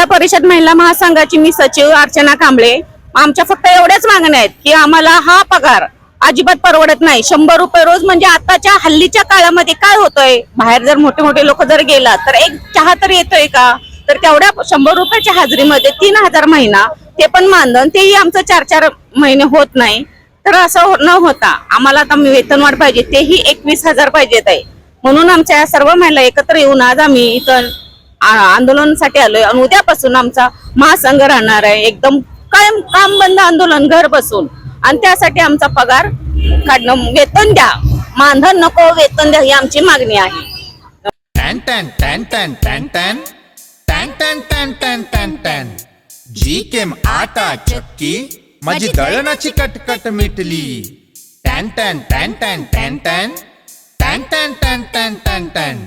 जिल्हा परिषद महिला महासंघाची मी सचिव अर्चना कांबळे. आमच्या फक्त एवढ्याच मागण्या आहेत की आम्हाला हा पगार अजिबात परवडत नाही. शंभर रुपये रोज म्हणजे आताच्या हल्लीच्या काळामध्ये काय होतंय? बाहेर जर मोठे मोठे लोक जर गेला तर एक चहा तर येतोय का? तर तेवढ्या शंभर रुपयाच्या हाजरीमध्ये तीन हजार महिना ते पण मानधन तेही आमचं चार चार महिने होत नाही. तर असं न होता आम्हाला आता वेतनवाढ पाहिजे तेही एकवीस हजार पाहिजेत आहे. म्हणून आमच्या सर्व महिला एकत्र येऊन आज आम्ही इथं आंदोलनासाठी आलोय आणि उद्यापासून आमचा महासंघ राहणार आहे एकदम कायम काम बंद आंदोलन घर बसून आणि त्यासाठी आमचा पगार काढणं वेतन द्या मानधन नको वेतन द्या ही आमची मागणी आहे टॅन टॅन टॅन टॅन टॅन टॅन टॅन टॅन टॅन टॅन टॅन टॅन जी केम आटा चक्की माझी दळणाची कटकट मिटली टॅन टॅन टॅन टॅन टॅन टॅन टॅन टॅन टॅन टॅन टॅन टॅन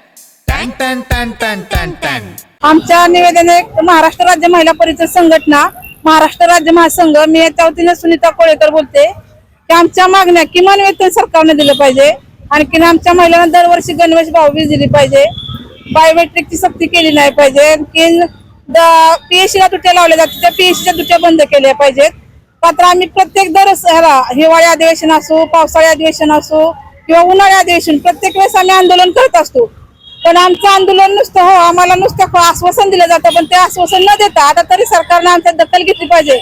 आमच्या निवेदन महाराष्ट्र राज्य महिला परिषद संघटना महाराष्ट्र राज्य महासंघ मी याच्या वतीने सुनीता कोळेकर बोलते. की आमच्या मागण्या किमान वेतन सरकारने दिलं पाहिजे. आणखीन आमच्या महिलांना दरवर्षी गणवेश भाववीज दिली पाहिजे. बायोमेट्रिकची सक्ती केली नाही पाहिजे. आणखीन पीएससीला तुट्या लावल्या जातात त्या पीएससीच्या तुट्या बंद केल्या पाहिजेत. मात्र आम्ही प्रत्येक दर हिवाळी अधिवेशन असो पावसाळी अधिवेशन असो किंवा उन्हाळी अधिवेशन प्रत्येक वेळेस आम्ही आंदोलन करत असतो. पण आमचं आंदोलन नुसतं हो आम्हाला नुसतं आश्वासन दिलं जातं पण ते आश्वासन न देता आता तरी सरकारनं आमच्या दखल घेतली पाहिजे.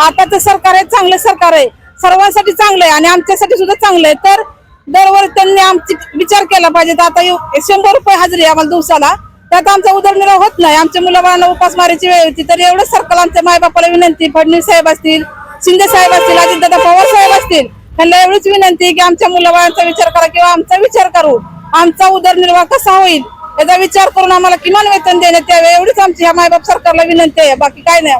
आताचं सरकार आहे चांगलं सरकार आहे. सर्वांसाठी चांगलं आहे आणि आमच्यासाठी सुद्धा चांगलं आहे. तर दरवर्षी त्यांनी आमची विचार केला पाहिजे. तर आता शंभर रुपये हजरी आहे आम्हाला दिवसाला. त्यात आमचा उदरनिर्वाह होत नाही. आमच्या मुलाबाळांना उपासमारीची वेळ होती तर एवढंच सरकार आमच्या मायबापाला विनंती फडणवीस साहेब असतील शिंदे साहेब असतील अजितदादा पवार साहेब असतील त्यांना एवढीच विनंती की आमच्या मुलाबाळांचा विचार करा किंवा आमचा विचार करू. आमचा उदरनिर्वाह कसा होईल याचा विचार करून आम्हाला किमान वेतन देण्यात यावे एवढीच आमची ह्या मायबाप सरकारला विनंती आहे. बाकी काय नाही.